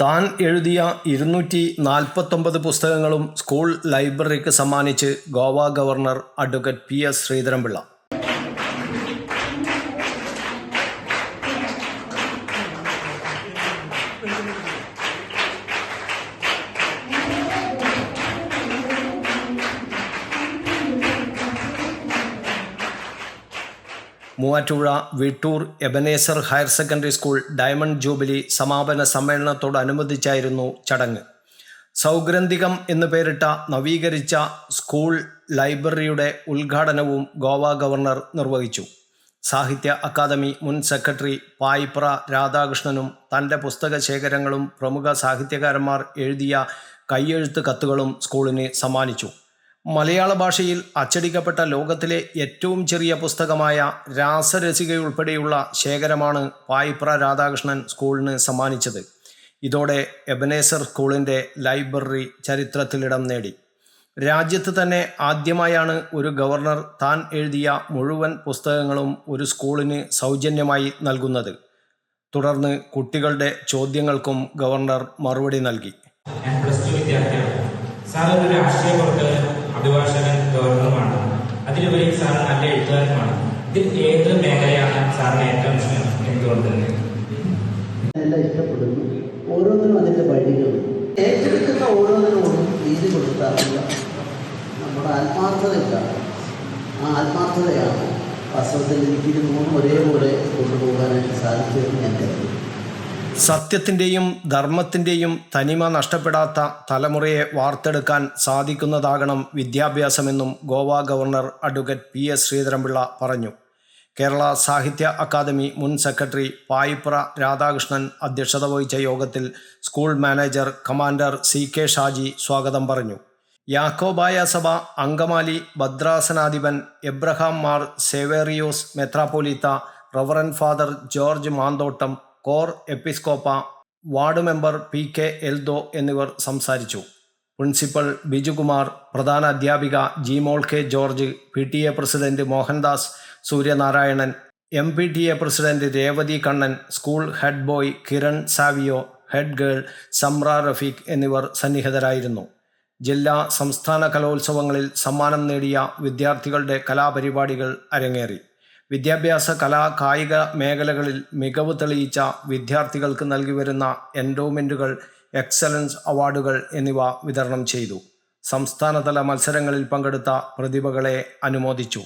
താൻ എഴുതിയ ഇരുന്നൂറ്റി നാൽപ്പത്തൊമ്പത് പുസ്തകങ്ങളും സ്കൂൾ ലൈബ്രറിക്ക് സമ്മാനിച്ച് Goa governor advocate P S Sreedharan Pillai. Muvattupuzha Vittoor Ebenezer higher secondary school diamond jubilee സമാപന സമ്മേളനത്തോടനുബന്ധിച്ചായിരുന്നു ചടങ്ങ്. സൗഗ്രന്ഥികം എന്ന് പേരിട്ട നവീകരിച്ച സ്കൂൾ ലൈബ്രറിയുടെ ഉദ്ഘാടനവും ഗോവ ഗവർണർ നിർവഹിച്ചു. സാഹിത്യ അക്കാദമി മുൻ സെക്രട്ടറി പായിപ്ര രാധാകൃഷ്ണനും തന്റെ പുസ്തക ശേഖരങ്ങളും പ്രമുഖ സാഹിത്യകാരന്മാർ എഴുതിയ കയ്യെഴുത്ത് കത്തുകളും സ്കൂളിന് സമ്മാനിച്ചു. മലയാള ഭാഷയിൽ അച്ചടിക്കപ്പെട്ട ലോകത്തിലെ ഏറ്റവും ചെറിയ പുസ്തകമായ രാസരസികയുൾപ്പെടെയുള്ള ശേഖരമാണ് പായിപ്ര രാധാകൃഷ്ണൻ സ്കൂളിന് സമ്മാനിച്ചത്. ഇതോടെ എബനേസർ സ്കൂളിന്റെ ലൈബ്രറി ചരിത്രത്തിലിടം നേടി. രാജ്യത്ത് തന്നെ ആദ്യമായാണ് ഒരു ഗവർണർ താൻ എഴുതിയ മുഴുവൻ പുസ്തകങ്ങളും ഒരു സ്കൂളിന് സൗജന്യമായി നൽകുന്നത്. തുടർന്ന് കുട്ടികളുടെ ചോദ്യങ്ങൾക്കും ഗവർണർ മറുപടി നൽകി. രാഷ്ട്രീയ അഭിഭാഷകൻ ഗവർണറുമാണ്. അതിലുപരി സാർ നല്ല എഴുത്തുകാരനുമാണ്. ഇതിൽ ഏത് മേഖലയാണ് സാറിന് ഏറ്റവും ഇഷ്ടം എന്തുകൊണ്ട്? എല്ലാം ഇഷ്ടപ്പെടുന്നു. ഓരോന്നിനും അതിന്റെ വഴികൾ. ഏറ്റെടുക്കുന്ന ഓരോന്നിനോടും നീതി കൊടുക്കാറുള്ള നമ്മുടെ ആത്മാർത്ഥതയിലാണ് ആ ആത്മാർത്ഥതയാണ് വാസ്തവത്തിൽ എനിക്ക് ഇത് മൂന്നും ഒരേപോലെ കൊണ്ടുപോകാനായിട്ട് സാധിച്ചതെന്ന് ഞാൻ കരുതുന്നു. സത്യത്തിന്റെയും ധർമ്മത്തിന്റെയും തനിമ നഷ്ടപ്പെടാത്ത തലമുറയെ വാർത്തെടുക്കാൻ സാധിക്കുന്നതാകണം വിദ്യാഭ്യാസമെന്നും Goa governor advocate P S Sreedharan Pillai പറഞ്ഞു. കേരള സാഹിത്യ അക്കാദമി മുൻ സെക്രട്ടറി പായിപ്ര രാധാകൃഷ്ണൻ അധ്യക്ഷത വഹിച്ച യോഗത്തിൽ school manager commander C K Shaji സ്വാഗതം പറഞ്ഞു. യാക്കോബായ സഭ Angamaly ഭദ്രാസനാധിപൻ Abraham Mar Severios Metropolitha reverend father George Manthottam Cor Episcopa ward member P K Eldho എന്നിവർ സംസാരിച്ചു. പ്രിൻസിപ്പൽ ബിജുകുമാർ പ്രധാന അധ്യാപിക Jimol K George P T A president Mohandas Sooryanarayanan M P T A president Revathi Kannan school head boy Kiran Savio head girl Samra Rafeeq എന്നിവർ സന്നിഹിതരായിരുന്നു. ജില്ലാ സംസ്ഥാന കലോത്സവങ്ങളിൽ സമ്മാനം നേടിയ വിദ്യാർത്ഥികളുടെ കലാപരിപാടികൾ അരങ്ങേറി. വിദ്യാഭ്യാസ കലാ കായിക മേഖലകളിൽ മികവ് തെളിയിച്ച വിദ്യാർത്ഥികൾക്ക് നൽകി വരുന്ന എൻഡോമെന്റുകൾ എക്സലൻസ് അവാർഡുകൾ എന്നിവ വിതരണം ചെയ്തു. സംസ്ഥാനതല മത്സരങ്ങളിൽ പങ്കെടുത്ത പ്രതിഭകളെ അനുമോദിച്ചു.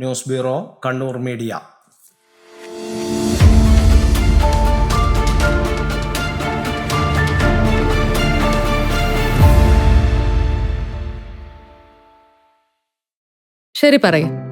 News bureau Kannur media. ശരി പറയ്.